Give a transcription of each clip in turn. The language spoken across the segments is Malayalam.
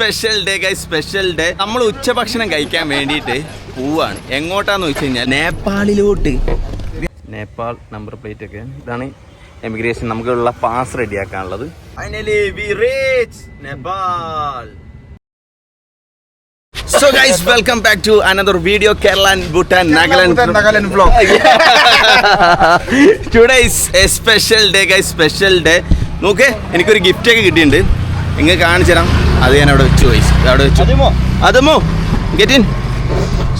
Special day guy special day നമ്മൾ ഉച്ചഭക്ഷണം കഴിക്കാൻ വേണ്ടിയിട്ട് പോവാണ്. എങ്ങോട്ടാന്ന് വെച്ച് കഴിഞ്ഞാൽ നേപ്പാളിലോട്ട്. നേപ്പാൾ നമ്പർ പ്ലേറ്റ് ഒക്കെ. ഇതാണ് എമിഗ്രേഷൻ നമുക്കുള്ള pass റെഡിയാക്കാനുള്ളത് finally we reach Nepal. So guys welcome back to another video Kerala Bhutan Nagaland vlog. Today is a special day guys special day നോക്കേ എനിക്കൊരു ഗിഫ്റ്റ് ഒക്കെ കിട്ടിയിട്ടുണ്ട്. നിങ്ങൾ കാണിച്ചു തരാം. അത് ഞാൻ അവിടെ വെച്ച് പോയി. അവിടെ വെച്ചു. അതുമോ? ഗെറ്റ് ഇൻ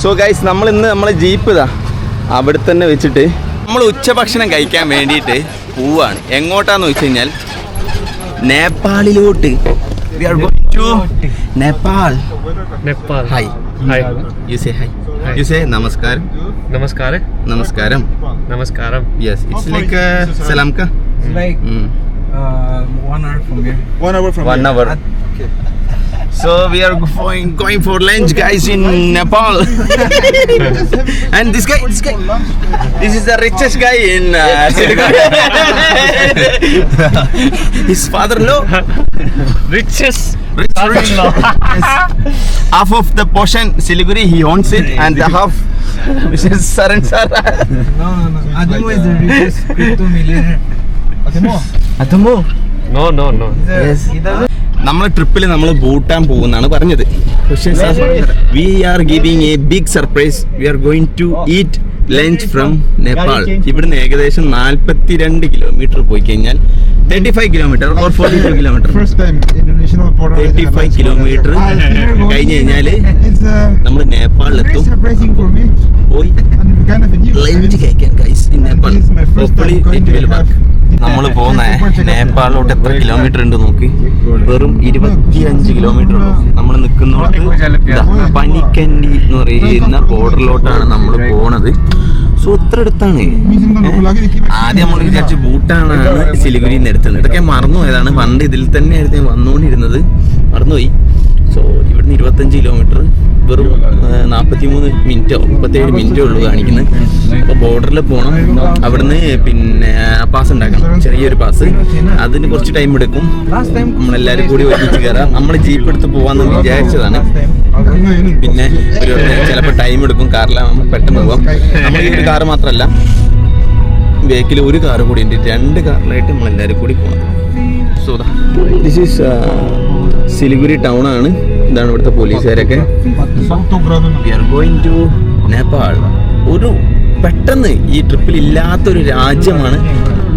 സോ ഗൈസ് നമ്മൾ ഇന്ന് നമ്മളെ ജീപ്പ് ഇതാ. അവിടെ തന്നെ വെച്ചിട്ട് നമ്മൾ ഉച്ചഭക്ഷണം കഴിക്കാൻ വേണ്ടിയിട്ട് പോവാണ്. എങ്ങോട്ടാന്ന് വെച്ച് കഴിഞ്ഞാൽ നേപ്പാളിലോട്ട്. Nepal. Nepal. Hi you say hi Hi. You say namaskaram. Namaskaram. Namaskaram. Namaskaram. Yes it's like Salam uh, one hour from here. One hour from One here. Hour. So we are going going for lunch, guys, in Nepal. and this guy, this guy, this is the richest guy in uh, Siliguri. His father-in-law, Riches. rich, rich. half of the portion Siliguri he owns it, and the half Mr. Saran sir. No, no, no. Adimo is the richest crypto millionaire. Adamo. No, no, no. Yes. നമ്മളെ ട്രിപ്പിൽ നമ്മൾ ഭൂട്ടാൻ പോകുന്നാണ് പറഞ്ഞത്. പക്ഷേ we are giving a big surprise we are going to eat lunch from Nepal ഇവിടുന്ന് ഏകദേശം നാൽപ്പത്തിരണ്ട് കിലോമീറ്റർ പോയി കഴിഞ്ഞാൽ thirty five kilometre or forty two kilometre. Thirty five kilometre കഴിഞ്ഞ് കഴിഞ്ഞാൽ uh, നമ്മൾ നേപ്പാളിൽ നേപ്പാളിലെത്തും പോയി. ലഞ്ച് കഴിക്കാൻ ഗൈസ് ഇൻ നേപ്പാൾ വിൽ നമ്മൾ പോകുന്ന നേപ്പാളിലോട്ട് എത്ര കിലോമീറ്റർ ഉണ്ട് നോക്കി. വെറും ഇരുപത്തിയഞ്ച് കിലോമീറ്റർ ഉള്ളൂ. നമ്മൾ നിൽക്കുന്നോട്ട് പനിക്കണ്ടി എന്ന് പറയുന്ന ബോർഡറിലോട്ടാണ് നമ്മൾ പോണത്. സോ ഇത്ര അടുത്താണ്. ആദ്യം നമ്മൾ വിചാരിച്ചു ബൂട്ടാണ് സിലിഗുരിന്ന് എടുത്തത്. ഇതൊക്കെ മറന്നു പോയതാണ് പണ്ട് ഇതിൽ തന്നെയായിരുന്നു ഞാൻ വന്നുകൊണ്ടിരുന്നത്. മറന്നുപോയി. സോ ഇവിടുന്ന് ഇരുപത്തഞ്ച് കിലോമീറ്റർ വെറും നാൽപ്പത്തി മൂന്ന് മിനിറ്റോ മുപ്പത്തേഴ് മിനിറ്റോ ഉള്ളൂ കാണിക്കുന്നത് അപ്പോൾ ബോർഡറിൽ പോകണം അവിടുന്ന് പിന്നെ പാസ് ഉണ്ടാക്കണം. ചെറിയൊരു പാസ് അതിന് കുറച്ച് ടൈം എടുക്കും. നമ്മളെല്ലാവരും കൂടി ഒരുമിച്ച് കയറാം നമ്മൾ ജീപ്പ് എടുത്ത് പോകാമെന്ന് വിചാരിച്ചതാണ്. പിന്നെ ഒരു ചിലപ്പോൾ ടൈം എടുക്കും. കാറിലാകുമ്പോൾ പെട്ടെന്ന് പോകാം നമ്മൾ ഈ ഒരു കാറ് മാത്രമല്ല ബേക്കിൽ ഒരു കാറ് കൂടി ഉണ്ട്. രണ്ട് കാറിലായിട്ട് നമ്മളെല്ലാവരും കൂടി പോകണം so this is Siliguri town ആണ്. ഇതാണ് ഇവിടുത്തെ പോലീസുകാരൊക്കെ. ടു നേപ്പാൾ ഒരു പെട്ടെന്ന് ഈ ട്രിപ്പിൽ ഇല്ലാത്തൊരു രാജ്യമാണ്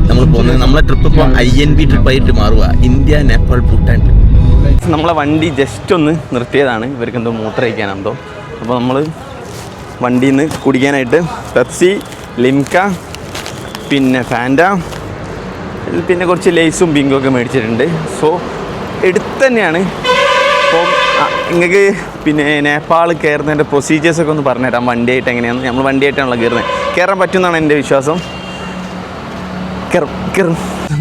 നമ്മൾ പോകുന്നത്. നമ്മളെ ട്രിപ്പ് ഇപ്പോൾ ഐ എൻ ബി ട്രിപ്പായിട്ട് മാറുക ഇന്ത്യ നേപ്പാൾ ഭൂട്ടാൻ ട്രിപ്പ് നമ്മളെ വണ്ടി ജസ്റ്റ് ഒന്ന് നിർത്തിയതാണ്. ഇവർക്ക് എന്തോ മൂത്രയിക്കാനെന്തോ അപ്പോൾ നമ്മൾ വണ്ടിയിൽ നിന്ന് കുടിക്കാനായിട്ട് പെപ്സി ലിംക പിന്നെ ഫാന്റ പിന്നെ കുറച്ച് ലേസും ബിങ്കും ഒക്കെ മേടിച്ചിട്ടുണ്ട്. സോ എടുത്ത് തന്നെയാണ് അപ്പോൾ നിങ്ങൾക്ക് പിന്നെ നേപ്പാൾ കയറുന്നതിന്റെ പ്രൊസീജിയേഴ്സൊക്കെ ഒന്ന് പറഞ്ഞുതരാം. വണ്ടിയായിട്ട് എങ്ങനെയാണ്? നമ്മൾ വണ്ടിയായിട്ടാണല്ലോ കയറുന്നത്. കയറാൻ പറ്റുമെന്നാണ് എന്റെ വിശ്വാസം.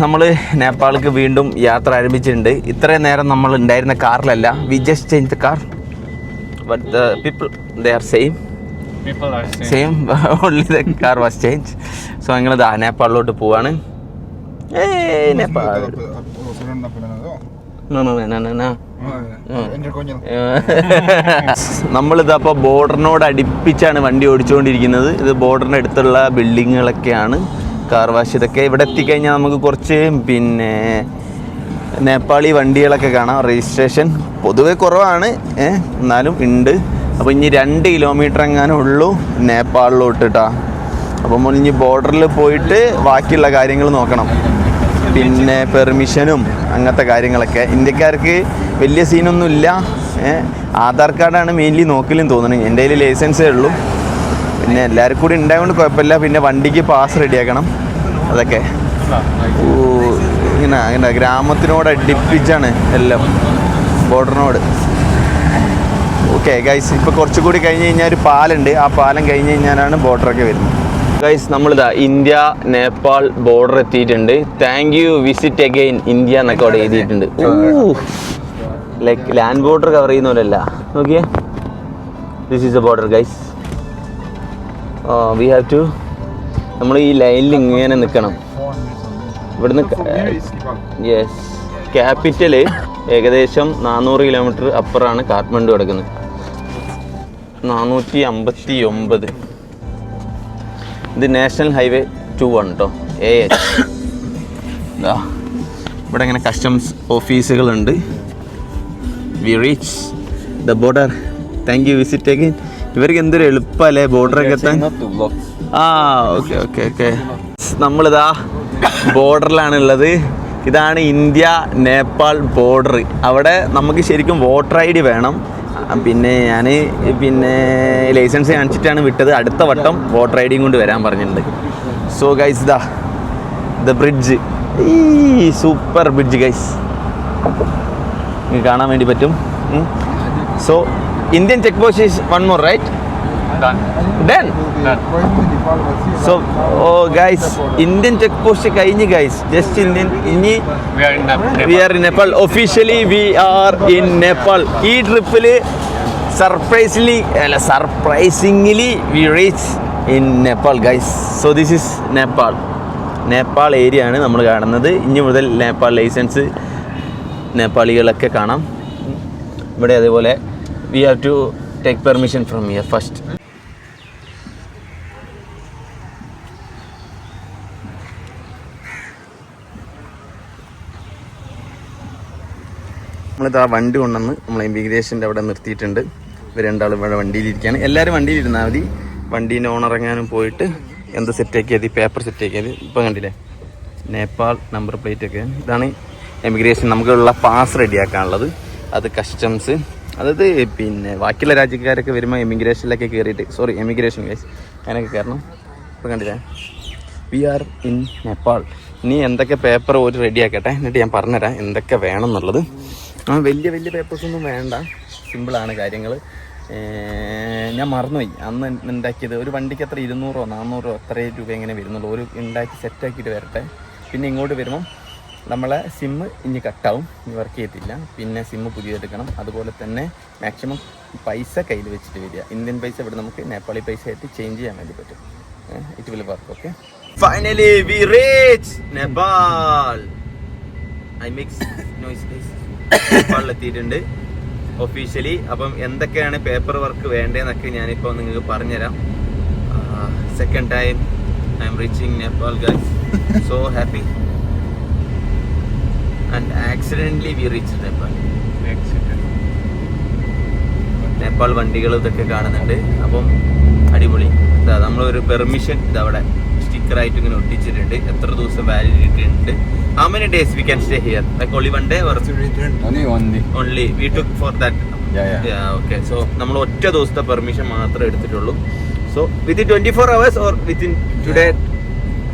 നമ്മൾ നേപ്പാൾക്ക് വീണ്ടും യാത്ര ആരംഭിച്ചിട്ടുണ്ട്. ഇത്രയും നേരം നമ്മൾ ഉണ്ടായിരുന്ന കാറിലല്ല we just change the car but the people they are same same only the car was change so ഞങ്ങൾ നേപ്പാളിലോട്ട് പോവാണ്. ഏ Nepal. No, no, no, no, no. നമ്മളിതാ അപ്പോൾ ബോർഡറിനോട് അടുപ്പിച്ചാണ് വണ്ടി ഓടിച്ചുകൊണ്ടിരിക്കുന്നത് ഇത് ബോർഡറിന് അടുത്തുള്ള ബിൽഡിങ്ങുകളൊക്കെയാണ്. കാർ വാഷ് ഇതൊക്കെ ഇവിടെ എത്തിക്കഴിഞ്ഞാൽ നമുക്ക് കുറച്ച് പിന്നെ നേപ്പാളി വണ്ടികളൊക്കെ കാണാം. രജിസ്ട്രേഷൻ പൊതുവെ കുറവാണ്. ഏഹ് എന്നാലും ഉണ്ട്. അപ്പോൾ ഇനി രണ്ട് കിലോമീറ്റർ എങ്ങാനും ഉള്ളൂ നേപ്പാളിലോട്ട് കേട്ടോ അപ്പം ഇനി ബോർഡറിൽ പോയിട്ട് ബാക്കിയുള്ള കാര്യങ്ങൾ നോക്കണം. പിന്നെ പെർമിഷനും അങ്ങനത്തെ കാര്യങ്ങളൊക്കെ. ഇന്ത്യക്കാർക്ക് വലിയ സീനൊന്നുമില്ല. ആധാർ കാർഡാണ് മെയിൻലി നോക്കലും തോന്നുന്നത് എന്റെ കയ്യിൽ ലൈസൻസേ ഉള്ളൂ. പിന്നെ എല്ലാവരും കൂടി ഉണ്ടായതുകൊണ്ട് കുഴപ്പമില്ല. പിന്നെ വണ്ടിക്ക് പാസ് റെഡിയാക്കണം അതൊക്കെ. ഇങ്ങനെ ഇങ്ങനെ ഗ്രാമത്തിനോട് അടുപ്പിച്ചാണ് എല്ലാം. ബോർഡറിനോട് ഓക്കെ ഗൈസ് ഇപ്പോൾ കുറച്ചുകൂടി കഴിഞ്ഞ് കഴിഞ്ഞാൽ ഒരു പാലുണ്ട്. ആ പാലം കഴിഞ്ഞ് കഴിഞ്ഞാലാണ് ബോർഡറൊക്കെ വരുന്നത്. ഗൈസ് നമ്മളിതാ ഇന്ത്യ നേപ്പാൾ ബോർഡർ എത്തിയിട്ടുണ്ട്. Thank you visit again India എന്നൊക്കെ അവിടെ എഴുതിയിട്ടുണ്ട്. ലൈക്ക് ലാൻഡ് ബോർഡർ കവർ ചെയ്യുന്ന പോലെയല്ല. നോക്കിയേ. This is a border guys we have to നമ്മൾ ഈ ലൈനിൽ ഇങ്ങനെ നിൽക്കണം ഇവിടുന്ന് യെസ് ക്യാപിറ്റൽ ഏകദേശം നാനൂറ് കിലോമീറ്റർ അപ്പുറമാണ് കാഠ്മണ്ഡു കിടക്കുന്നത്. നാനൂറ്റി അമ്പത്തി ഒമ്പത് ഇത് നാഷണൽ ഹൈവേ ടു വൺ കേട്ടോ എ എച്ച് ഇവിടെ ഇങ്ങനെ customs ഓഫീസുകളുണ്ട് we reach the border thank you visit again ഇവർക്ക് എന്തൊരു എളുപ്പമല്ലേ ബോർഡറൊക്കെ എത്താൻ? ആ ഓക്കെ ഓക്കെ ഓക്കെ നമ്മളിതാ ബോർഡറിലാണ് ഉള്ളത്. ഇതാണ് ഇന്ത്യ നേപ്പാൾ ബോർഡർ അവിടെ നമുക്ക് ശരിക്കും വോട്ടർ ഐ ഡി വേണം. പിന്നെ ഞാൻ പിന്നെ ലൈസൻസ് കാണിച്ചിട്ടാണ് വിട്ടത്. അടുത്ത വട്ടം ബോട്ട് റൈഡിങ് കൊണ്ട് വരാൻ പറഞ്ഞിട്ടുണ്ട്. സോ ഗൈസ് ദാ ദ ബ്രിഡ്ജ് ഈ സൂപ്പർ ബ്രിഡ്ജ് ഗൈസ് കാണാൻ വേണ്ടി പറ്റും. So Indian check post is one more right Done. So oh guys Indian check post കഴിഞ്ഞ് ഗൈസ് ജസ്റ്റ് ഇന്ത്യൻ ഇനി We are in Nepal. We are in Nepal officially we are in Nepal ഈ ട്രിപ്പിൽ സർപ്രൈസ്ലി അല്ല surprisingly we reach in Nepal guys so this is Nepal Nepal area ആണ് നമ്മൾ കാണുന്നത്. ഇനി മുതൽ നേപ്പാൾ ലൈസൻസ് നേപ്പാളികളൊക്കെ കാണാം. ഇവിടെ അതേപോലെ we have to take permission from here first നമ്മളിത് ആ വണ്ടി കൊണ്ടുവന്ന് നമ്മൾ ഇമിഗ്രേഷന്റെ അവിടെ നിർത്തിയിട്ടുണ്ട്. ഇവർ രണ്ടാളും ഇവിടെ വണ്ടിയിലിരിക്കുകയാണ്. എല്ലാവരും വണ്ടിയിലിരുന്നാൽ മതി. വണ്ടീന്റെ ഓണിറങ്ങാനും പോയിട്ട് എന്ത് സെറ്റാക്കിയത് പേപ്പർ സെറ്റാക്കിയത് ഇപ്പം കണ്ടില്ലേ? നേപ്പാൾ നമ്പർ പ്ലേറ്റ് ഒക്കെ. ഇതാണ് എമിഗ്രേഷൻ നമുക്കുള്ള പാസ് റെഡിയാക്കാനുള്ളത് അത് കസ്റ്റംസ് അതായത് പിന്നെ ബാക്കിയുള്ള രാജ്യക്കാരൊക്കെ വരുമ്പോൾ എമിഗ്രേഷനിലൊക്കെ കയറിയിട്ട് സോറി എമിഗ്രേഷൻ കേസ് അങ്ങനെയൊക്കെ കയറണം ഇപ്പം കണ്ടില്ലേ? വി ആർ ഇൻ നേപ്പാൾ ഇനി എന്തൊക്കെ പേപ്പർ ഒരു റെഡിയാക്കട്ടെ എന്നിട്ട് ഞാൻ പറഞ്ഞുതരാം. എന്തൊക്കെ വേണം എന്നുള്ളത്. ആ വലിയ വലിയ പേപ്പേഴ്സ് ഒന്നും വേണ്ട. സിമ്പിളാണ് കാര്യങ്ങൾ ഞാൻ മറന്നുപോയി. അന്ന് ഉണ്ടാക്കിയത് ഒരു വണ്ടിക്ക് എത്ര ഇരുന്നൂറോ നാന്നൂറോ അത്രയും രൂപ എങ്ങനെ വരുന്നുള്ളൂ. ഒരു ഉണ്ടാക്കി സെറ്റാക്കിയിട്ട് വരട്ടെ. പിന്നെ ഇങ്ങോട്ട് വരുമ്പം നമ്മളെ സിമ്മ് ഇനി കട്ടാവും ഇനി വർക്ക് ചെയ്യത്തില്ല. പിന്നെ സിമ്മ് പുതിയതെടുക്കണം അതുപോലെ തന്നെ മാക്സിമം പൈസ കയ്യിൽ വെച്ചിട്ട് വരിക. ഇന്ത്യൻ പൈസ ഇവിടെ നമുക്ക് നേപ്പാളി പൈസ ആയിട്ട് ചേഞ്ച് ചെയ്യാൻ വേണ്ടി പറ്റും. It will work okay finally we reach Nepal I makes noise എത്തിയിട്ടുണ്ട് ഒഫീഷ്യലി അപ്പം എന്തൊക്കെയാണ് പേപ്പർ വർക്ക് വേണ്ടതെന്നൊക്കെ ഞാനിപ്പോൾ നിങ്ങൾക്ക് പറഞ്ഞുതരാം. Second time I am reaching Nepal guys so happy and accidentally we reach Nepal Nepal വണ്ടികൾ ഇതൊക്കെ കാണുന്നുണ്ട്. അപ്പം അടിപൊളി. നമ്മളൊരു പെർമിഷൻ ഇതവിടെ. സ്റ്റിക്കറായിട്ട് ഇങ്ങനെ ഒട്ടിച്ചിട്ടുണ്ട്. എത്ര ദിവസം വാലിഡിറ്റി ഉണ്ട് how many days we can stay here like only one day Only one day. Only we took for that Yeah, yeah. Okay so നമ്മൾ ഒറ്റ ദിവസത്തെ പെർമിഷൻ മാത്രമേ എടുത്തിട്ടുള്ളൂ. So within twenty four hours or within today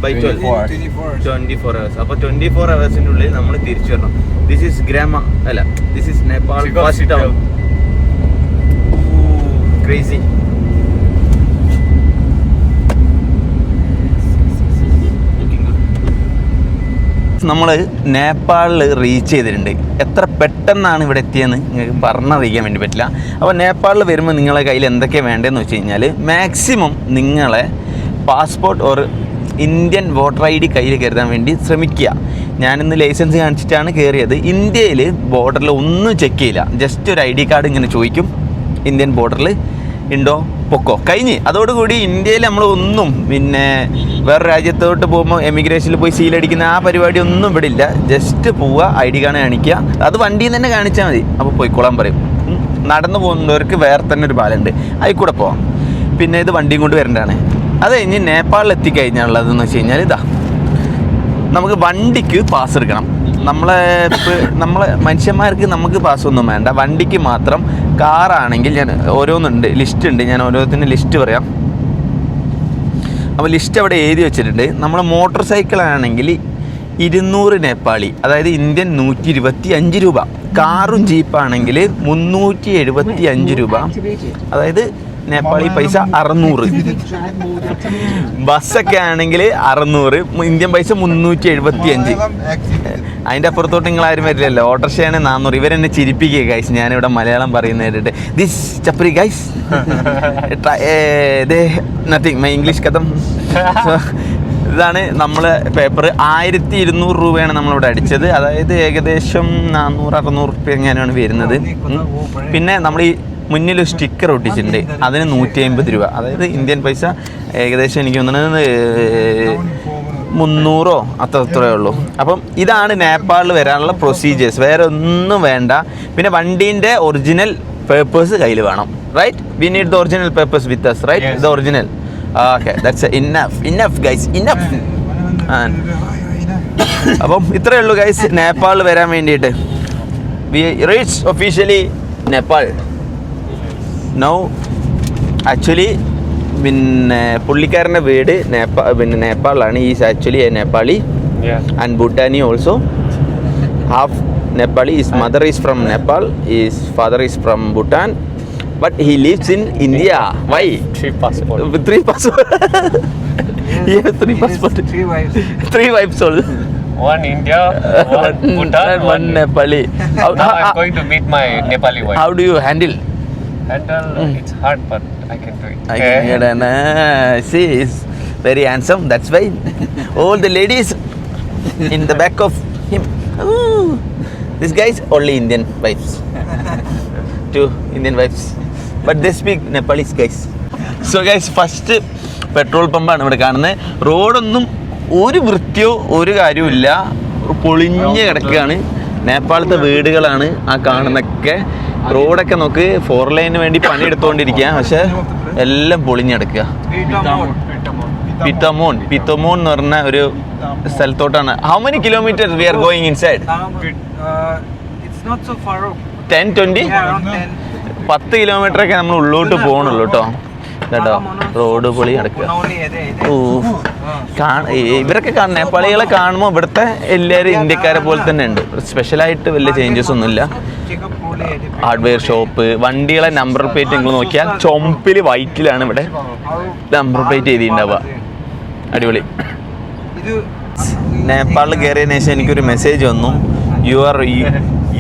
by twelve 24 twenty four hours അപ്പൊ ട്വന്റി ഫോർ അവേഴ്സിന്റെ ഉള്ളിൽ നമ്മൾ തിരിച്ചു വരണം. ദിസ് ഇസ് ഗ്രാമ അല്ല this is Nepal first town crazy നമ്മൾ നേപ്പാളിൽ റീച്ച് ചെയ്തിട്ടുണ്ട്. എത്ര പെട്ടെന്നാണ് ഇവിടെ എത്തിയെന്ന് നിങ്ങൾക്ക് പറഞ്ഞറിയിക്കാൻ വേണ്ടി പറ്റില്ല. അപ്പോൾ നേപ്പാളിൽ വരുമ്പോൾ നിങ്ങളെ കയ്യിൽ എന്തൊക്കെ വേണ്ടതെന്ന് വെച്ച് കഴിഞ്ഞാൽ മാക്സിമം നിങ്ങളെ passport or Indian voter I D കയ്യിൽ കരുതാൻ വേണ്ടി ശ്രമിക്കുക. ഞാനിന്ന് ലൈസൻസ് കാണിച്ചിട്ടാണ് കയറിയത് ഇന്ത്യയിൽ ബോർഡറിൽ ഒന്നും ചെക്ക് ചെയ്യില്ല. ജസ്റ്റ് ഒരു ഐ ഡി കാർഡ് ഇങ്ങനെ ചോദിക്കും. ഇന്ത്യൻ ബോർഡറിൽ ഉണ്ടോ? പൊക്കോ? കഴിഞ്ഞ്. അതോടുകൂടി ഇന്ത്യയിൽ നമ്മളൊന്നും പിന്നെ വേറെ രാജ്യത്തോട്ട് പോകുമ്പോൾ എമിഗ്രേഷനിൽ പോയി സീലടിക്കുന്ന ആ പരിപാടി ഒന്നും ഇവിടെ ഇല്ല ജസ്റ്റ് പോവുക ഐ ഡി കാർഡ് കാണിക്കുക. അത് വണ്ടിയിൽ തന്നെ കാണിച്ചാൽ മതി. അപ്പോൾ പോയിക്കോളാൻ പറയും. നടന്നു പോകുന്നവർക്ക് വേറെ തന്നെ ഒരു പാലുണ്ട്. അതിൽ കൂടെ പോവാം. പിന്നെ ഇത് വണ്ടിയും കൊണ്ട് വരേണ്ടതാണ്. അത് കഴിഞ്ഞ് നേപ്പാളിൽ എത്തിക്കഴിഞ്ഞാലുള്ളതെന്ന് വെച്ച് കഴിഞ്ഞാൽ ഇതാ. നമുക്ക് വണ്ടിക്ക് പാസ് എടുക്കണം. നമ്മളെ നമ്മളെ മനുഷ്യന്മാർക്ക് നമുക്ക് പാസ് ഒന്നും വേണ്ട. വണ്ടിക്ക് മാത്രം കാറാണെങ്കിൽ ഞാൻ ഓരോന്നുണ്ട് ലിസ്റ്റ് ഉണ്ട്. ഞാൻ ഓരോന്നിന്റെ ലിസ്റ്റ് പറയാം. അപ്പോൾ ലിസ്റ്റ് അവിടെ എഴുതി വെച്ചിട്ടുണ്ട്. നമ്മൾ മോട്ടോർ സൈക്കിൾ ആണെങ്കിൽ ഇരുന്നൂറ് നേപ്പാളി അതായത് ഇന്ത്യൻ നൂറ്റി ഇരുപത്തി അഞ്ച് രൂപ. കാറും ജീപ്പാണെങ്കിൽ മുന്നൂറ്റി എഴുപത്തി അഞ്ച് രൂപ. അതായത് നേപ്പാളി പൈസ അറുന്നൂറ്. ബസ്സൊക്കെ ആണെങ്കിൽ അറുന്നൂറ് ഇന്ത്യൻ പൈസ മുന്നൂറ്റി എഴുപത്തി അഞ്ച് അതിന്റെ അപ്പുറത്തോട്ട് നിങ്ങൾ ആരും വരില്ലല്ലോ. ഓട്ടോറിക്ഷയാണ് നാന്നൂറ്. ഇവരെന്നെ ചിരിപ്പിക്കുക ഗൈസ് ഞാനിവിടെ മലയാളം പറയുന്ന കേട്ടിട്ട്. This chapri guys nothing my English കഥം. ഇതാണ് നമ്മൾ പേപ്പർ ആയിരത്തി ഇരുന്നൂറ് രൂപയാണ് നമ്മളിവിടെ അടിച്ചത്. അതായത് ഏകദേശം നാനൂറ് അറുന്നൂറ് റുപ്യ എങ്ങനെയാണ് വരുന്നത്. പിന്നെ നമ്മൾ ഈ മുന്നിൽ ഒരു സ്റ്റിക്കർ ഒട്ടിച്ചിട്ടുണ്ട് അതിന് നൂറ്റി അമ്പത് രൂപ. അതായത് ഇന്ത്യൻ പൈസ ഏകദേശം എനിക്ക് തോന്നുന്നത് മുന്നൂറോ അത്ര അത്രേ ഉള്ളൂ. അപ്പം ഇതാണ് നേപ്പാളിൽ വരാനുള്ള പ്രൊസീജിയേഴ്സ് വേറെ ഒന്നും വേണ്ട. പിന്നെ വണ്ടീന്റെ ഒറിജിനൽ പേപ്പേഴ്സ് കയ്യിൽ വേണം. Right we need the original papers with us right. The original okay that's enough enough guys enough അപ്പം ഇത്രയേ ഉള്ളൂ ഗൈസ് നേപ്പാളിൽ വരാൻ വേണ്ടിയിട്ട്. We reach officially Nepal now actually പിന്നെ പുള്ളിക്കാരൻ്റെ വീട് നേപ്പാ പിന്നെ നേപ്പാളിലാണ് is actually a Nepali Yeah. And Bhutani also half Nepali is mother is from Nepal is father is from Bhutan but he lives in India why Three passport. Three passport three passport Three wives. Three wives all One India, one Bhutan, one one Nepali. How, Now how, I'm going to meet my Nepali wife. how do you handle? And uh, it's hard, but I can do it. I can hear that. Ah, see, he's very handsome. That's why all the ladies in the back of him. Ooh, this guy's only Indian wives. Two Indian wives. But they speak Nepalese guys. So guys, first petrol പമ്പാണ് ഇവിടെ കാണുന്നത് റോഡൊന്നും ഒരു വൃത്തിയോ ഒരു കാര്യവും ഇല്ല പൊളിഞ്ഞ് കിടക്കുകയാണ് നേപ്പാളത്തെ വീടുകളാണ് ആ കാണുന്നൊക്കെ റോഡൊക്കെ നോക്ക് ഫോർ ലൈനിന് വേണ്ടി പണി എടുത്തുകൊണ്ടിരിക്കുക പക്ഷെ എല്ലാം പൊളിഞ്ഞെടുക്കുക പിത്തമോൺ. പിത്തമോൺ. എന്ന് പറഞ്ഞ ഒരു സ്ഥലത്തോട്ടാണ്. How many kilometre we are going inside ten twenty പത്ത് കിലോമീറ്റർ ഒക്കെ നമ്മൾ ഉള്ളോട്ട് പോകണുള്ളൂ കേട്ടോ കേട്ടോ റോഡ് പൊളി നടക്കുക ഓ ഇവരൊക്കെ കാണും നേപ്പാളികളെ കാണുമ്പോൾ ഇവിടുത്തെ എല്ലാവരും ഇന്ത്യക്കാരെ പോലെ തന്നെ ഉണ്ട്. സ്പെഷ്യലായിട്ട് വലിയ ചേഞ്ചസ് ഒന്നുമില്ല. ഹാർഡ്വെയർ ഷോപ്പ് വണ്ടികളെ നമ്പർ പ്ലേറ്റ് നിങ്ങൾ നോക്കിയാൽ ചൊമ്പിൽ വൈറ്റിലാണ് ഇവിടെ നമ്പർ പ്ലേറ്റ് ചെയ്തിട്ടുണ്ടാവുക അടിപൊളി. ഇത് നേപ്പാളിൽ കയറിയതിനു ശേഷം എനിക്കൊരു മെസ്സേജ് വന്നു. You are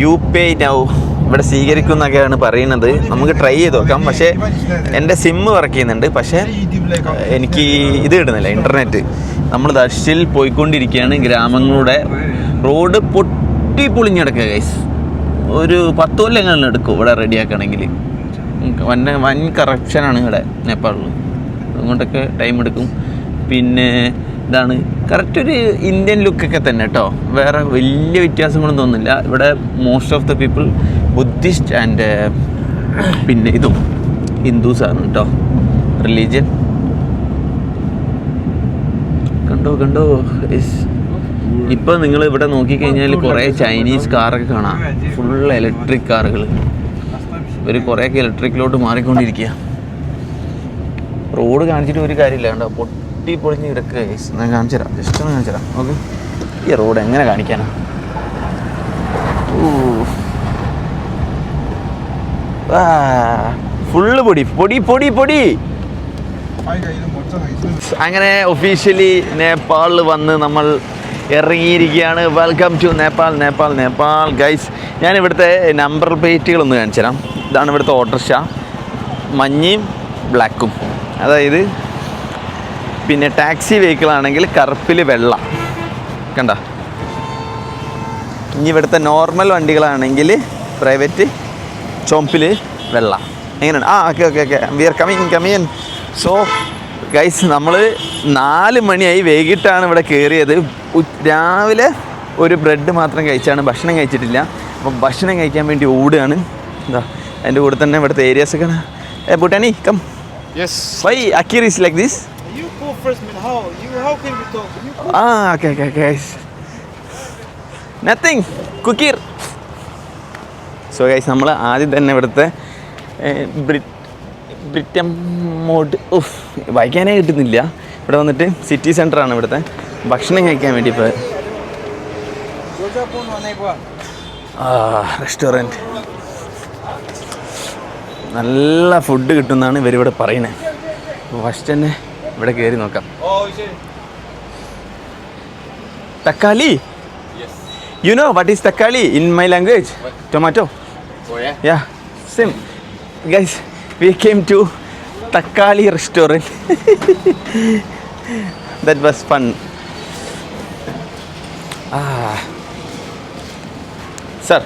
you pay now ഇവിടെ സ്വീകരിക്കും എന്നൊക്കെയാണ് പറയുന്നത്. നമുക്ക് ട്രൈ ചെയ്ത് നോക്കാം. പക്ഷേ എന്റെ സിമ്മ് വർക്ക് ചെയ്യുന്നുണ്ട്. പക്ഷേ എനിക്ക് ഇത് കിട്ടുന്നില്ല ഇന്റർനെറ്റ് നമ്മൾ ദർശിൽ പോയിക്കൊണ്ടിരിക്കുകയാണ് ഗ്രാമങ്ങളുടെ റോഡ് പൊട്ടി പൊളിഞ്ഞിടക്കുക ഗൈസ് ഒരു പത്ത് കൊല്ലങ്ങളിൽ എടുക്കും ഇവിടെ റെഡിയാക്കണമെങ്കിൽ. വൻ വൻ കറപ്ഷനാണ് ഇവിടെ നേപ്പാളിൽ അതുകൊണ്ടൊക്കെ ടൈം എടുക്കും. പിന്നെ ഇതാണ് കറക്റ്റ് ഒരു ഇന്ത്യൻ ലുക്കൊക്കെ തന്നെ കേട്ടോ വേറെ വലിയ വ്യത്യാസങ്ങളൊന്നും തോന്നുന്നില്ല. ഇവിടെ most of the people Buddhist and പിന്നെ ഇതും ഹിന്ദുസാണ് കേട്ടോ റിലീജിയൻ കണ്ടോ കണ്ടോ? ഇപ്പൊ നിങ്ങൾ ഇവിടെ നോക്കിക്കഴിഞ്ഞാൽ കുറേ ചൈനീസ് കാറൊക്കെ കാണാം. ഫുൾ ഇലക്ട്രിക് കാറുകൾ ഇവർ കുറേയൊക്കെ ഇലക്ട്രിക്കിലോട്ട് മാറിക്കൊണ്ടിരിക്കുക റോഡ് കാണിച്ചിട്ട് ഒരു കാര്യമില്ല. കണ്ടോ? പൊട്ടി പൊളിഞ്ഞ് കിടക്കുക. ഞാൻ കാണിച്ചു തരാം ജസ്റ്റ് ഒന്ന് കാണിച്ചു തരാം ഓക്കെ ഈ റോഡ് എങ്ങനെ കാണിക്കാനാ? ഫുള്ള് പൊടി. പൊടി പൊടി പൊടി. അങ്ങനെ ഒഫീഷ്യലി നേപ്പാളിൽ വന്ന് നമ്മൾ ഇറങ്ങിയിരിക്കുകയാണ്. Welcome to Nepal Nepal Nepal guys ഞാൻ ഇവിടുത്തെ നമ്പർ പ്ലേറ്റുകളൊന്ന് കാണിച്ചു തരാം. ഇതാണ് ഇവിടുത്തെ ഓട്ടോറിക്ഷ മഞ്ഞയും ബ്ലാക്കും അതായത് പിന്നെ ടാക്സി വെഹിക്കിൾ ആണെങ്കിൽ കറുപ്പിൽ വെള്ള. കണ്ട? ഇനി ഇവിടുത്തെ നോർമൽ വണ്ടികളാണെങ്കിൽ പ്രൈവറ്റ് ചുമപ്പിൽ വെള്ള. എങ്ങനെയാണ് ആ okay okay okay we are coming coming so guys നമ്മൾ നാല് മണിയായി വൈകിട്ടാണ് ഇവിടെ കയറിയത് രാവിലെ ഒരു ബ്രെഡ് മാത്രം കഴിച്ചാണ് ഭക്ഷണം കഴിച്ചിട്ടില്ല. അപ്പം ഭക്ഷണം കഴിക്കാൻ വേണ്ടി ഓടുകയാണ്. എന്താ അതിന്റെ കൂടെ തന്നെ ഇവിടുത്തെ ഏരിയാസ് ഒക്കെ ഏ ബുട്ടാനി കം യെസ് വൈ അക്കീർ ഈസ് ലൈക്ക് ദിസ്. ആ ഓക്കെ ഓക്കെ ഓക്കെ നത്തിങ് കുക്കീർ സോ ഗൈസ് നമ്മൾ ആദ്യം തന്നെ ഇവിടുത്തെ ബ്രിറ്റം മോഡ് ഉഫ് വായിക്കാനേ കിട്ടുന്നില്ല. ഇവിടെ വന്നിട്ട് സിറ്റി സെന്ററാണ് ഇവിടുത്തെ. ഭക്ഷണം കഴിക്കാൻ വേണ്ടി ba? റെസ്റ്റോറന്റ്. നല്ല ഫുഡ് കിട്ടുമെന്നാണ് ഇവരിവിടെ പറയുന്നത് ഫസ്റ്റ് തന്നെ ഇവിടെ കയറി നോക്കാം. തക്കാളി? You know what is thakkali in my language tomato yeah SIM guys we came to Thakkali restaurant that was that Ah. Sir,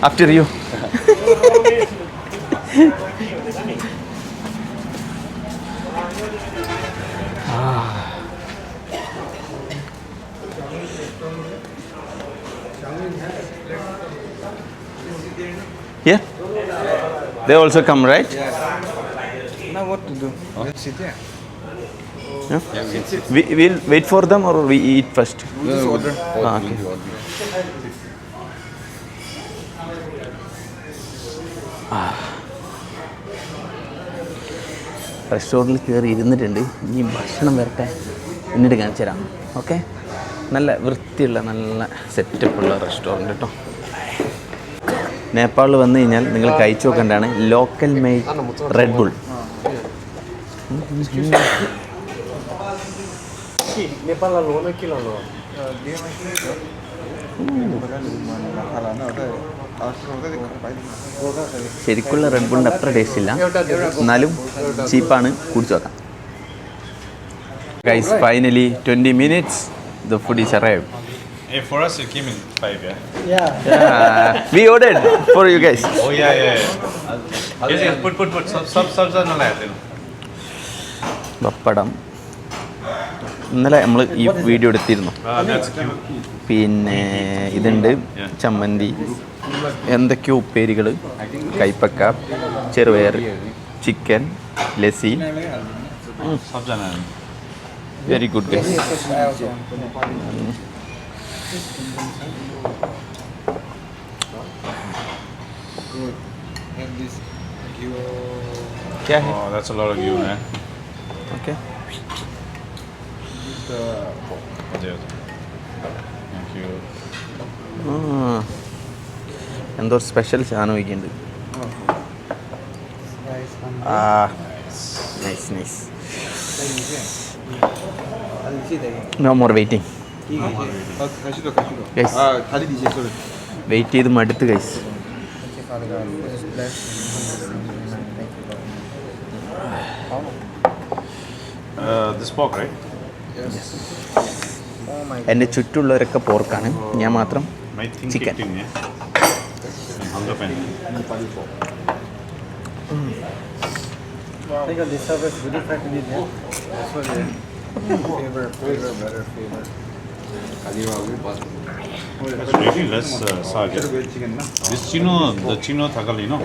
after you. Yeah? They also come, right? Now what to do? Oh. There. Yeah? We we'll wait for them or we eat first. order. Ah, okay. റെസ്റ്റോറന്റിൽ കയറി ഇരുന്നിട്ടുണ്ട് ഇനി ഭക്ഷണം വരട്ടെ എന്നിട്ട് കാണിച്ചു തരാം ഓക്കെ നല്ല വൃത്തിയുള്ള നല്ല സെറ്റപ്പുള്ള റെസ്റ്റോറന്റ് കേട്ടോ നേപ്പാളിൽ വന്നു കഴിഞ്ഞാൽ നിങ്ങൾ കഴിച്ചു നോക്കേണ്ടതാണ് ലോക്കൽ മെയ്ഡ് റെഡ് ബുൾ ശരിക്കുള്ള റെഡ് ബുളിന്റെ അത്ര ടേസ്റ്റ് ഇല്ല എന്നാലും ചീപ്പാണ് കുടിച്ചു നോക്കാം guys finally twenty minutes the food is arrive Hey, for us, it came in five, yeah? We ordered for you guys. Oh, yeah, yeah, yeah. Yes, yes, put, put, put. Sub, sub, subs are not like pappadam ഇന്നലെ നമ്മൾ ഈ വീഡിയോ എടുത്തിരുന്നു Ah, that's cute. പിന്നെ ഇതുണ്ട് ചമ്മന്തി എന്തൊക്കെയോ ഉപ്പേരികൾ കൈപ്പക്ക ചെറുപയർ chicken lassi Subs are not. Very good guys I also want. And this you क्या है Oh, that's a lot of you, man. Okay Okay, okay. Thank you. എന്തോ സ്പെഷ്യൽ സാധനം ഒക്കെയുണ്ട് ആ. Nice nice no more waiting wait ചെയ്ത് മടുത്ത് ഗൈസ് ദിസ് പോക്ക് റൈറ്റ് എന്റെ ചുറ്റുള്ളവരൊക്കെ പോർക്കാണ് ഞാൻ മാത്രം chicken It's really less uh, sag. This chino, the chino thakal, you know.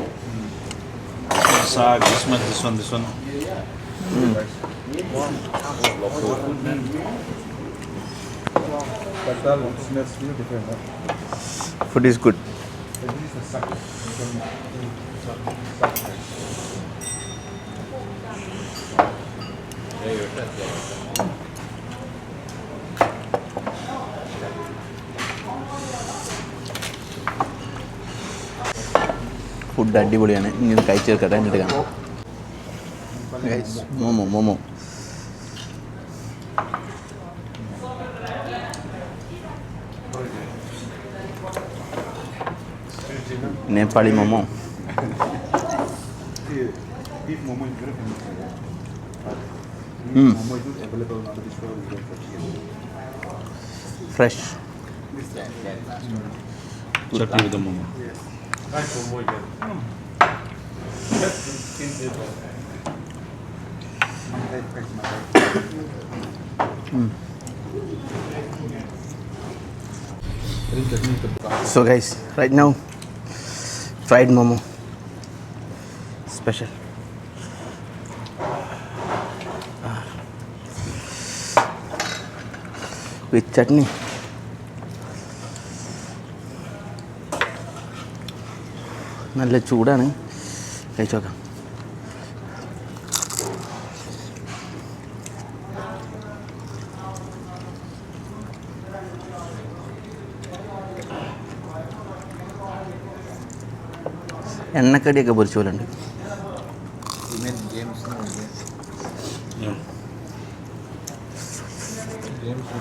Sag, this one, this one, this one. But that one smells really different. Huh? Food is good This is the suck. Food അടിപൊളിയാണ് ഇനി ഇത് കഴിച്ചു തീർക്കട്ടെ എന്നിട്ട് കാണാം Guys, momo momo Nepali momo Beef momo is very famous. Mm. Momo is not available in other restaurants for chicken. Fresh Chutney with the momo. So guys, right now, fried momo, special. Ah. With chutney. നല്ല ചൂടാണ് കഴിച്ചു നോക്കാം എണ്ണക്കടിയൊക്കെ പൊരിച്ച പോലെ ഉണ്ട്.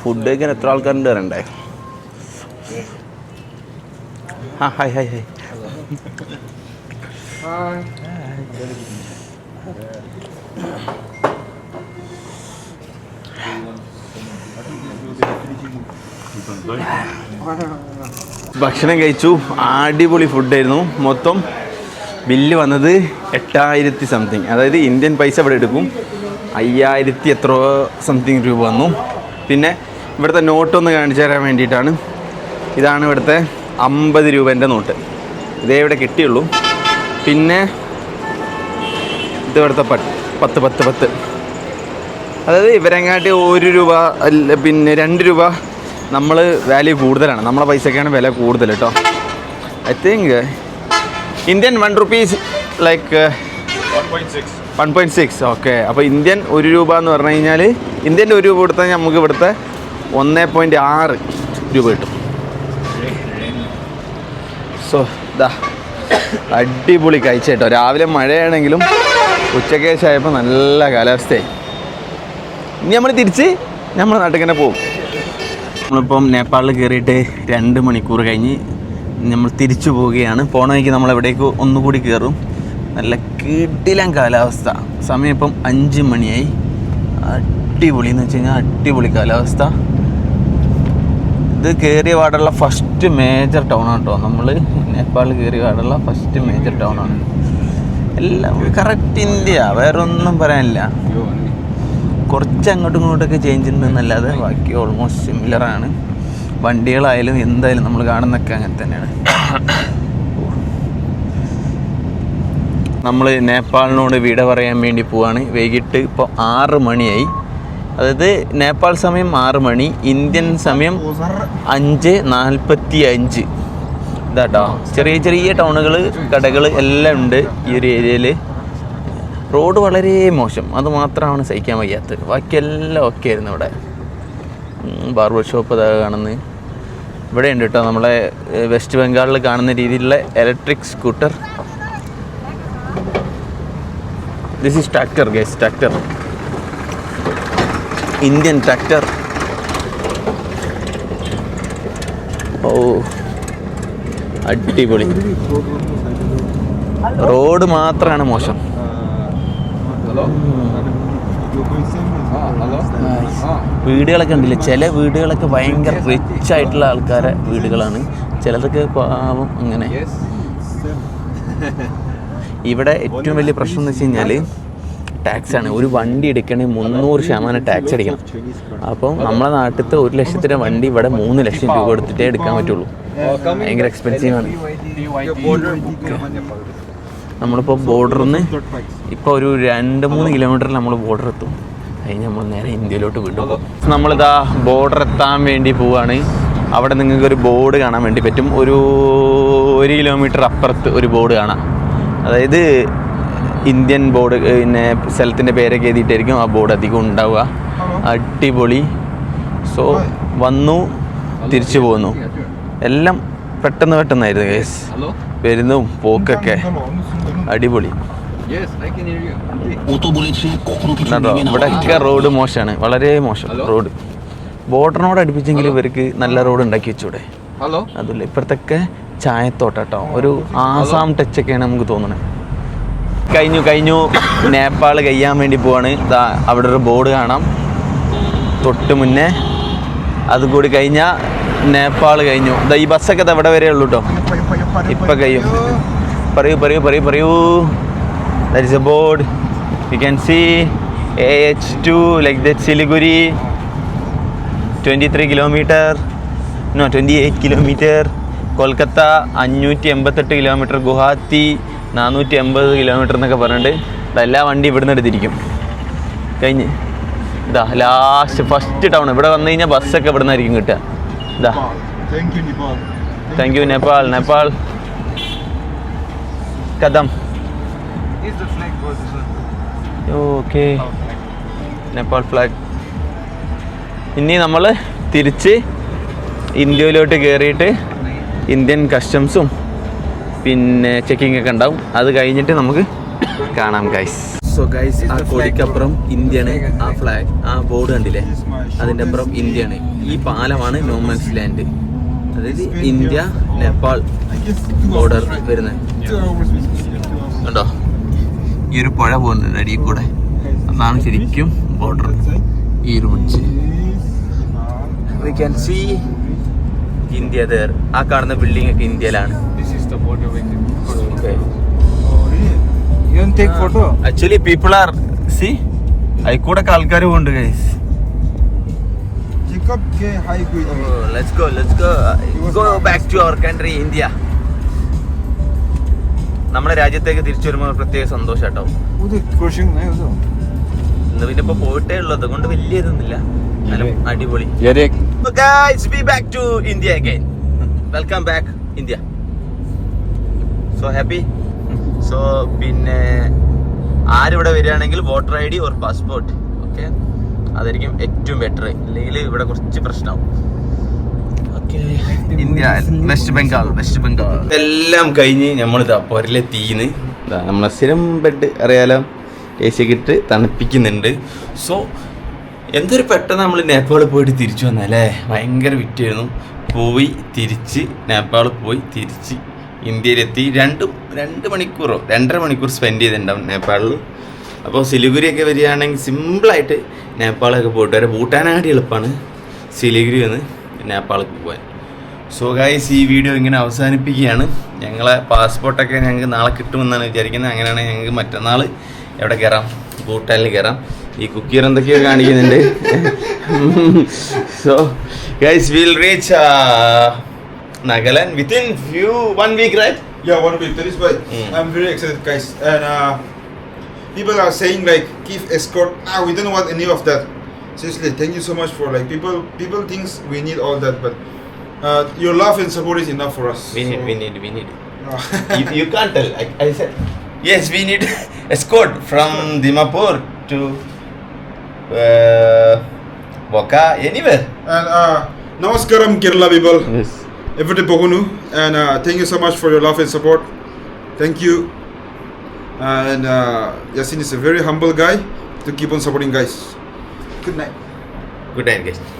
ഫുഡ് കഴിക്കാൻ എത്ര ആൾക്കാരുണ്ട് വരണ്ടേ ആ ഹായ് ഹായ് ഹായ് ഭക്ഷണം കഴിച്ചു. അടിപൊളി ഫുഡായിരുന്നു മൊത്തം ബില്ല് വന്നത് എട്ടായിരത്തി സംതിങ് അതായത് ഇന്ത്യൻ പൈസ ഇവിടെ എടുക്കും. അയ്യായിരത്തി എത്ര സംതിങ് രൂപ വന്നു. പിന്നെ ഇവിടുത്തെ നോട്ടൊന്ന് കാണിച്ചു തരാൻ വേണ്ടിയിട്ടാണ്. ഇതാണ് ഇവിടുത്തെ അമ്പത് രൂപേന്റെ നോട്ട്. ഇതേ ഇവിടെ കിട്ടിയുള്ളൂ. പിന്നെ ഇത് ഇവിടുത്തെ പത്ത് പത്ത് പത്ത് പത്ത്. അതായത് ഇവരെങ്ങാട്ടി ഒരു രൂപ പിന്നെ രണ്ട് രൂപ നമ്മൾ വാല്യൂ കൂടുതലാണ്. നമ്മളെ പൈസക്കാണ് വില കൂടുതൽ കേട്ടോ I think Indian one rupees like one point six okay അപ്പോൾ ഇന്ത്യൻ ഒരു രൂപ എന്ന് പറഞ്ഞു കഴിഞ്ഞാൽ ഇന്ത്യന്റെ ഒരു രൂപ കൊടുത്താൽ നമുക്ക് ഇവിടുത്തെ ഒന്ന് പോയിന്റ് ആറ് രൂപ കിട്ടും. സോ ഇതാ അടിപൊളി കഴിച്ച കേട്ടോ. രാവിലെ മഴയാണെങ്കിലും ഉച്ചക്കേശമായപ്പോൾ നല്ല കാലാവസ്ഥയായി ഇനി നമ്മൾ തിരിച്ച് നമ്മുടെ നാട്ടിൽ തന്നെ പോകും നമ്മളിപ്പം നേപ്പാളിൽ കയറിയിട്ട് രണ്ട് മണിക്കൂർ കഴിഞ്ഞ് നമ്മൾ തിരിച്ചു പോവുകയാണ്. പോണ വഴിക്ക് നമ്മൾ എവിടേക്ക് ഒന്നുകൂടി കയറും നല്ല കിടിലം കാലാവസ്ഥ. സമയം ഇപ്പം അഞ്ച് മണിയായി. അടിപൊളി എന്ന് വെച്ച് കഴിഞ്ഞാൽ അടിപൊളി കാലാവസ്ഥ. ഇത് കയറിയ പാടുള്ള ഫസ്റ്റ് മേജർ ടൗൺ ആണ് കേട്ടോ നമ്മൾ നേപ്പാളിൽ കയറിയ പാടുള്ള ഫസ്റ്റ് മേജർ ടൗൺ ആണ്. എല്ലാം കറക്റ്റ് ഇന്ത്യ വേറെ ഒന്നും പറയാനില്ല. കുറച്ച് അങ്ങോട്ടും ഇങ്ങോട്ടൊക്കെ ചേഞ്ച് ഉണ്ടെന്നല്ലാതെ ബാക്കി ഓൾമോസ്റ്റ് സിമിലർ ആണ്. വണ്ടികളായാലും എന്തായാലും നമ്മൾ കാണുന്നൊക്കെ അങ്ങനെ തന്നെയാണ്. നമ്മൾ നേപ്പാളിനോട് വിട പറയാൻ വേണ്ടി പോവാണ്. വൈകിട്ട് ഇപ്പോൾ ആറ് മണിയായി. അതായത് നേപ്പാൾ സമയം ആറ് മണി ഇന്ത്യൻ സമയം അഞ്ച് നാൽപ്പത്തി അഞ്ച് ഇതാട്ടോ. ചെറിയ ചെറിയ ടൗണുകൾ കടകൾ എല്ലാം ഉണ്ട് ഈ ഒരു ഏരിയയിൽ റോഡ് വളരെ മോശം. അത് മാത്രമാണ് സഹിക്കാൻ വയ്യാത്തത്. ബാക്കിയെല്ലാം ഓക്കെ ആയിരുന്നു ഇവിടെ. ബാർബർ ഷോപ്പ് അതാ ഇവിടെ ഉണ്ട് കേട്ടോ നമ്മളെ വെസ്റ്റ് ബംഗാളിൽ കാണുന്ന രീതിയിലുള്ള electric scooter this is tractor guys tractor Indian tractor oh അടിപൊളി. റോഡ് മാത്രമാണ് മോശം. വീടുകളൊക്കെ ഉണ്ടല്ലേ? ചില വീടുകളൊക്കെ ഭയങ്കര റിച്ച് ആയിട്ടുള്ള ആൾക്കാരെ വീടുകളാണ്. ചിലതൊക്കെ പാവം അങ്ങനെ. ഇവിടെ ഏറ്റവും വലിയ പ്രശ്നം എന്ന് വെച്ച് കഴിഞ്ഞാൽ ടാക്സ് ആണ് ഒരു വണ്ടി എടുക്കണമെങ്കിൽ മുന്നൂറ് ശതമാനം ടാക്സ് അടിക്കണം. അപ്പം നമ്മളെ നാട്ടിലത്തെ ഒരു ലക്ഷത്തിന്റെ വണ്ടി ഇവിടെ മൂന്ന് ലക്ഷം രൂപ കൊടുത്തിട്ടേ എടുക്കാൻ പറ്റുള്ളൂ. ഭയങ്കര എക്സ്പെൻസീവ് ആണ്. നമ്മളിപ്പോൾ ബോർഡറിൽ നിന്ന് ഇപ്പോൾ ഒരു രണ്ട് മൂന്ന് കിലോമീറ്ററിൽ നമ്മൾ ബോർഡർ എത്തും. കഴിഞ്ഞ് നമ്മൾ നേരെ ഇന്ത്യയിലോട്ട് വിടും നമ്മളിതാ ബോർഡർ എത്താൻ വേണ്ടി പോവുകയാണ് അവിടെ നിങ്ങൾക്ക് ഒരു ബോർഡ് കാണാൻ വേണ്ടി പറ്റും. ഒരു ഒരു കിലോമീറ്റർ അപ്പുറത്ത് ഒരു ബോർഡ് കാണാം. അതായത് ഇന്ത്യൻ ബോർഡ് പിന്നെ സ്ഥലത്തിന്റെ പേരൊക്കെ എഴുതിയിട്ടായിരിക്കും ആ ബോർഡ് അധികം ഉണ്ടാവുക. അടിപൊളി. സോ വന്നു തിരിച്ചു പോന്നു. എല്ലാം പെട്ടെന്ന് പെട്ടെന്നായിരുന്നു കേസ് വരുന്നതും പോക്കൊക്കെ അടിപൊളി. ഇവിടെ ഇവിടെയൊക്കെ റോഡ് മോശമാണ്. വളരെ മോശം റോഡ്. ബോർഡറിനോട് അടുപ്പിച്ചെങ്കിൽ ഇവർക്ക് നല്ല റോഡ് ഉണ്ടാക്കി വെച്ചൂടെ? അതില്ല? ഇപ്പുറത്തൊക്കെ ചായത്തോട്ടം കേട്ടോ. ഒരു ആസാം ടച്ചൊക്കെയാണ് നമുക്ക് തോന്നുന്നത് കഴിഞ്ഞു കഴിഞ്ഞു. നേപ്പാൾ കഴിയാൻ വേണ്ടി പോവാണ്. ഇതാ അവിടെ ഒരു ബോർഡ് കാണാം. തൊട്ട് മുന്നേ. അതും കൂടി കഴിഞ്ഞാൽ നേപ്പാൾ കഴിഞ്ഞു. ഈ ബസ്സൊക്കെ ദാ ഇവിടെ വരെ ഉള്ളൂ കേട്ടോ ഇപ്പം കഴിയും. പറയൂ പറയൂ പറയൂ പറയൂ. That is a board you can see A H two like that Siliguri twenty three kilometre no twenty eight kilometre Kolkata അഞ്ഞൂറ്റി എൺപത്തെട്ട് കിലോമീറ്റർ ഗുവാഹത്തി നാനൂറ്റി എൺപത് കിലോമീറ്റർ എന്നൊക്കെ പറഞ്ഞിട്ട് എല്ലാ വണ്ടി ഇവിടുന്ന് എടുത്തിരിക്കും. കഴിഞ്ഞ്. ഇതാ ലാസ്റ്റ് ഫസ്റ്റ് ടൗൺ ഇവിടെ വന്നു കഴിഞ്ഞാൽ ബസ്സൊക്കെ ഇവിടെ നിന്നായിരിക്കും കിട്ടുക. ഇതാ Thank you, Nepal. Thank you Nepal Nepal കഥം Is the flag okay. Nepal flag ഇനി നമ്മൾ തിരിച്ച് ഇന്ത്യയിലോട്ട് കയറിയിട്ട് ഇന്ത്യൻ കസ്റ്റംസും പിന്നെ ചെക്കിംഗ് ഒക്കെ ഉണ്ടാവും. അത് കഴിഞ്ഞിട്ട് നമുക്ക് കാണാം ഗൈസ് സോ ഗൈസ് ആ കൊടിക്കപ്പുറം ഇന്ത്യയാണ് ആ ഫ്ലാഗ് ആ ബോർഡ് കണ്ടില്ലേ അതിന്റെ അപ്പുറം ഇന്ത്യയാണ്. ഈ പാലമാണ് നോമൻസ് ലാൻഡ് അതായത് ഇന്ത്യ നേപ്പാൾ ബോർഡർ വരുന്നത്. കണ്ടോ ഈ ഒരു പുഴ പോകുന്നുണ്ട് അടിയിൽ കൂടെ. അതാണ് ശരിക്കും ബോർഡർ ഈ ഒരു bridge we can see India ആ കാണുന്ന ബിൽഡിംഗ് ഒക്കെ ഇന്ത്യയിലാണ് This Take photo? Actually people are see അയിക്കൂടെ ആൾക്കാർ പോകുന്നുണ്ട് guys Jacob ke hai kui let's go let's go go back to our country India നമ്മുടെ രാജ്യത്തേക്ക് തിരിച്ചു വരുമ്പോൾ പ്രത്യേക സന്തോഷം കേട്ടോ. ഇന്ന് പിന്നെ ഇപ്പൊ പോയിട്ടേ ഉള്ളത് കൊണ്ട് വലിയ ഇതൊന്നുമില്ല. അടിപൊളി. Back to India again welcome back India so happy so പിന്നെ ആരിവിടെ വരികയാണെങ്കിൽ voter I D or passport okay അതായിരിക്കും ഏറ്റവും ബെറ്റർ ഇല്ലെങ്കിൽ ഇവിടെ കുറച്ച് പ്രശ്നമാവും. India west Bengal west Bengal എല്ലാം കഴിഞ്ഞ് നമ്മളിതാ പൊരലെത്തിന്ന് നമ്മളെ സ്ഥിരം ബെഡ് അറിയാലോ? എ സി ഇട്ട് തണുപ്പിക്കുന്നുണ്ട്. സോ എന്തൊരു പെട്ടെന്ന് നമ്മൾ നേപ്പാളിൽ പോയിട്ട് തിരിച്ചു വന്നല്ലേ ഭയങ്കര വിറ്റായിരുന്നു. പോയി തിരിച്ച് നേപ്പാളിൽ പോയി തിരിച്ച് ഇന്ത്യയിലെത്തി. രണ്ട് രണ്ട് മണിക്കൂറോ രണ്ടര മണിക്കൂർ സ്പെൻഡ് ചെയ്തിട്ടുണ്ടാവും നേപ്പാളിൽ അപ്പോൾ സിലിഗുരിയൊക്കെ വരികയാണെങ്കിൽ സിമ്പിളായിട്ട് നേപ്പാളൊക്കെ പോയിട്ട് വരാം. ഭൂട്ടാനാടി എളുപ്പമാണ് സിലിഗുരി വന്ന് നേപ്പാളിൽ പോകാൻ. സോ ഗൈസ് ഈ വീഡിയോ ഇങ്ങനെ അവസാനിപ്പിക്കുകയാണ്. ഞങ്ങളെ പാസ്പോർട്ടൊക്കെ ഞങ്ങൾക്ക് നാളെ കിട്ടുമെന്നാണ് വിചാരിക്കുന്നത്. അങ്ങനെയാണെങ്കിൽ ഞങ്ങൾക്ക് മറ്റന്നാൾ എവിടെ കയറാം? ഭൂട്ടാനിൽ കയറാം. ഈ കുക്കിയർ എന്തൊക്കെയോ കാണിക്കുന്നുണ്ട്. So guys will reach Nagaland within few one week right Yeah, one week. That is why Mm. I'm very excited, guys. And uh, people are saying like, give escort. Ah, we don't want any of that. Seriously, thank you so much for like people. People thinks we need all that, but uh, your love and support is enough for us. We need, we need, we need. You, you can't tell. I, I said, yes, we need escort from Dimapur to uh, Boka, anywhere. and uh, Namaskaram Kerala people. Yes. Everyday Pogunu. And uh, thank you so much for your love and support. Thank you. And uh, Yasin is a very humble guy to keep on supporting guys. Good night. Good night, guys.